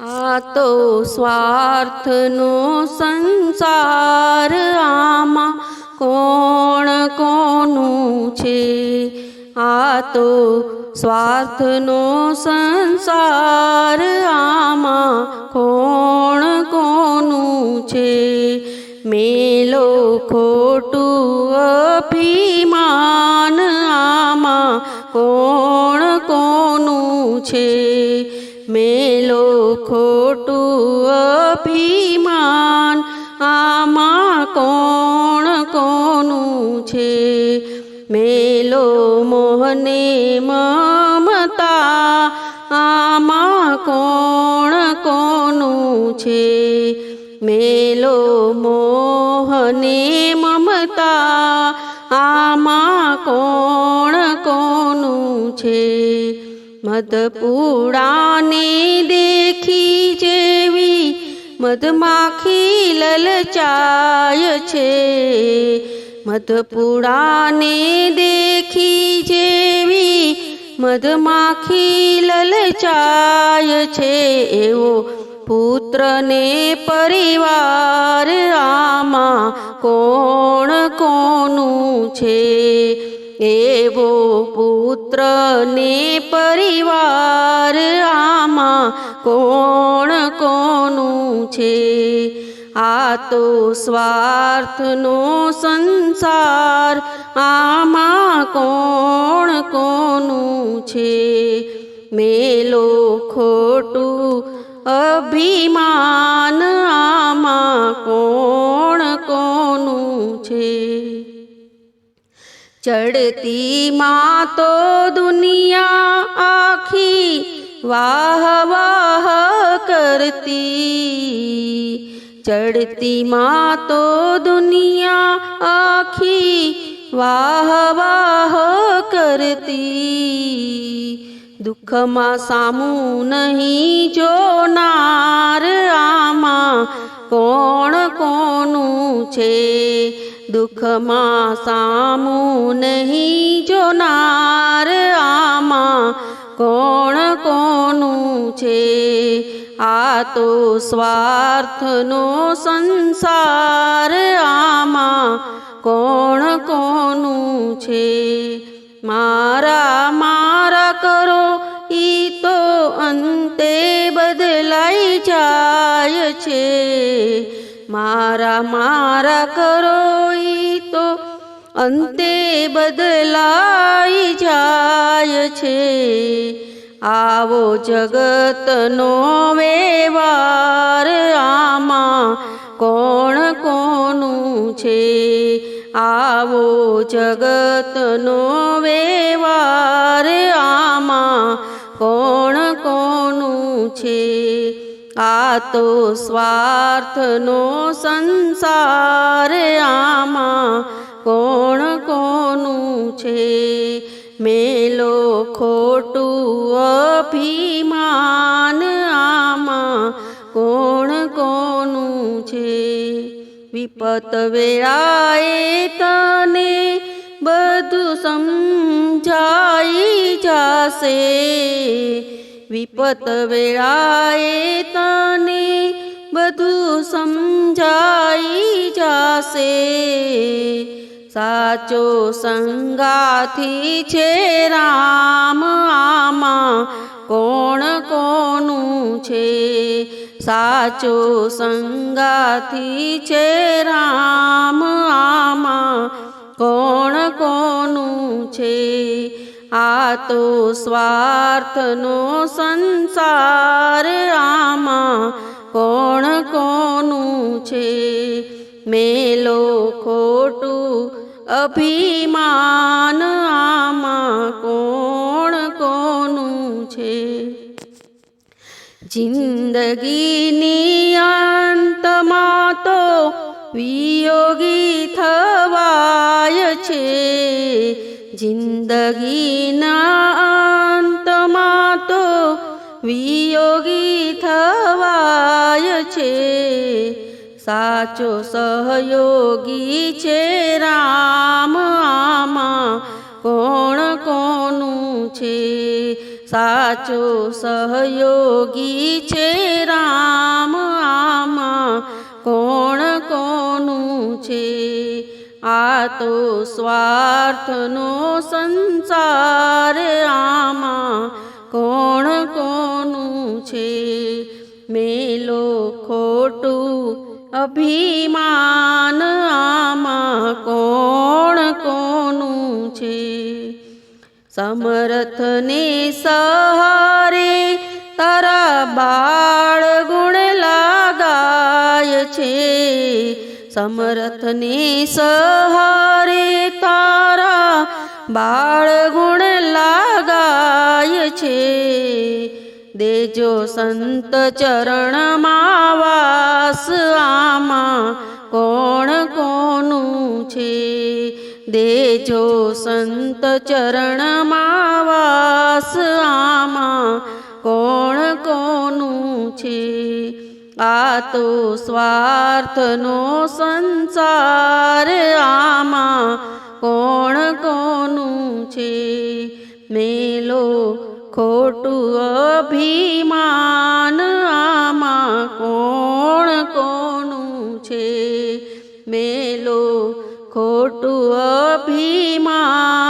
આ તો સ્વાર્થનો સંસાર આમાં કોણ કોનું છે? આ તો સ્વાર્થનો સંસાર આમાં કોણ કોનું છે? મેલો ખોટું અભિમાન આમાં કોણ કોનું છે? છે. મેલો મોહને મમતા, આમાં કોણ કોનું છે? મેલો મોહને મમતા, આમાં કોણ કોનું છે? મધપુરાને દેખી જેવી મધમાખી લલચાય છે. મધપૂડાને દેખી જેવી મધમાખી લલચાય છે એવો પુત્રને પરિવાર આમાં કોણ કોનું છે? એવો પુત્રને પરિવાર આમાં કોણ કોનું છે? આ તો સ્વાર્થનો સંસાર આમાં કોણ કોનું છે? મેલો ખોટું અભિમાન આમાં કોણ કોનું છે? ચડતી માં તો દુનિયા આખી વાહ વાહ કરતી ચડતી માં તો દુનિયા આખી વાહ વાહ કરતી. દુઃખમાં સામું નહીં જોનાર આમાં કોણ કોનું છે? દુઃખમાં સામું નહીં જોનાર આમાં કોણ કોનું છે? આ તો સ્વાર્થનો સંસાર, આમાં કોણ કોનું છે? મારા મારા કરો, ઈ તો અંતે બદલાઈ જાય છે. મારા મારા કરો, ઈ તો અંતે બદલાઈ જાય છે. આવો જગતનો વેવાર આમાં કોણ કોનું છે? આવો જગતનો વેવાર આમાં કોણ કોનું છે? આ તો સ્વાર્થનો સંસાર આમાં કોણ કોનું છે? મેલો ખોટું અભિમાન આમાં કોણ કોનું છે? વિપત વેળાએ તને બધું સમજાઈ જશે. વિપત વેળાએ તને બધું સમજાઈ જશે. સાચો સંગાથી છે રામ આમાં. કોણ કોનું છે? સાચો સંગાથી છે રામ આમાં. કોણ કોનું છે? આ તો સ્વાર્થનો સંસાર આમાં. કોણ કોનું છે? ખોટું અભિમાન આમાં કોણ કોનું છે? જિંદગીની અંતમાં તો વિયોગી થવાય છે. જિંદગીના અંતમાં તો વિયોગી સાચો સહયોગી છે રામ આમાં. કોણ કોનું છે? સાચો સહયોગી છે રામ આમાં. કોણ કોનું છે? આ તો સ્વાર્થનો સંસાર આમાં. કોણ કોનું છે? મેલો ખોટું અભિમાન આમાં કોણ કોનું છે? સમરથને સહારે તારા બાળ ગુણ લાગાય છે. સમરથને સહારે તારા બાળ ગુણ લાગાય છે. દેજો સંત ચરણમાં વાસ આમાં કોણ કોનું છે? દેજો સંત ચરણમાં વાસ આમાં કોણ કોનું છે? આ તો સ્વાર્થનો સંસાર આમાં કોણ કોનું છે? મેલો ખોટું અભિમાન આમાં કોણ કોનું છે? મેલો ખોટું અભિમાન